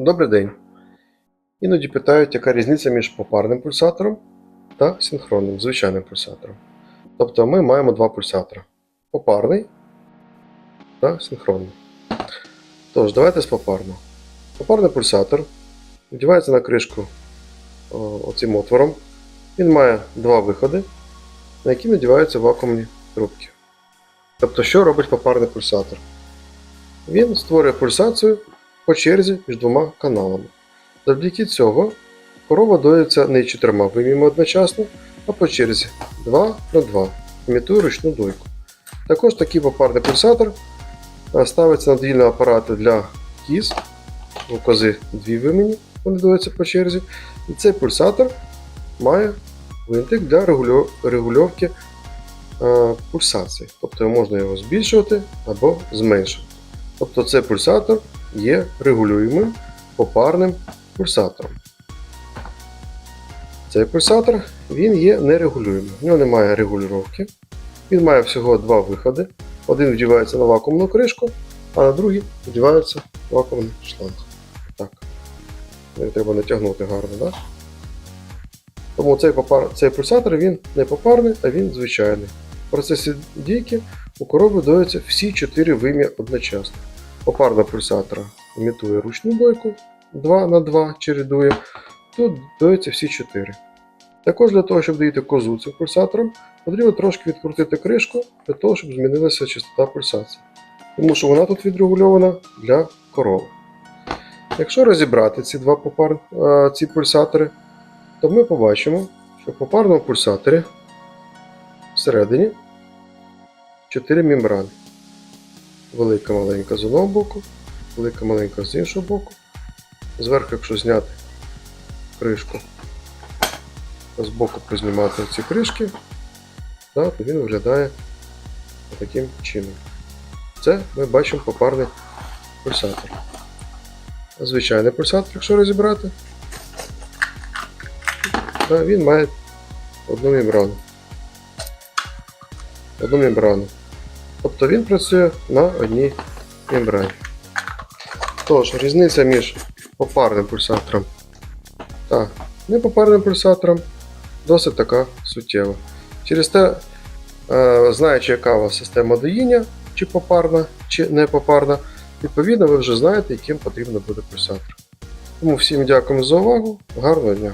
Добрий день. Іноді питають, яка різниця між попарним пульсатором та синхронним, звичайним пульсатором. Тобто ми маємо два пульсатора: попарний та синхронний. Тож, давайте з попарного. Попарний пульсатор вдівається на кришку оцим отвором. Він має два виходи, на які надіваються вакуумні трубки. Тобто, що робить попарний пульсатор? Він створює пульсацію по черзі між двома каналами. Завдяки цього корова доїться не чотирма вимірами одночасно, а по черзі 2 на 2, імітує ручну дойку. Також такий попарний пульсатор е, ставиться на двійні апарати для кіз, у кози дві вимені, вони доються по черзі. І цей пульсатор має винтик для регульовки е, пульсації. Тобто можна його збільшувати або зменшувати. Тобто цей пульсатор є регулюємим попарним пульсатором. Цей пульсатор він є нерегулюємим. В нього немає регулювання. Він має всього два виходи. Один вдівається на вакуумну кришку, а на другий вдівається вакуумний шланг. Так. Його треба натягнути гарно, так? Тому цей, попар... цей пульсатор він не попарний, а він звичайний. В процесі дійки у корови доються всі чотири вим'я одночасно. Попарна пульсатора імітує ручну дойку 2 на 2 чередує. Тут доються всі 4. Також для того, щоб доїти козу цим пульсатором, потрібно трошки відкрутити кришку для того, щоб змінилася частота пульсації. Тому що вона тут відрегульована для корови. Якщо розібрати ці два попар... е, ці пульсатори, то ми побачимо, що в попарному пульсаторі всередині 4 мембрани. Велика маленька з одного боку, велика маленька з іншого боку. Зверху, якщо зняти кришку, з боку познімати ці кришки, то він виглядає таким чином. Це ми бачимо попарний пульсатор. Звичайний пульсатор, якщо розібрати, да, він має одну мембрану. Одну мембрану. Тобто він працює на одній мембрані. Тож, різниця між попарним пульсатором та непопарним пульсатором досить така суттєва. Через те, е, знаючи, яка у вас система доїння, чи попарна, чи не відповідно, ви вже знаєте, яким потрібно буде пульсатор. Тому всім дякую за увагу, гарного дня!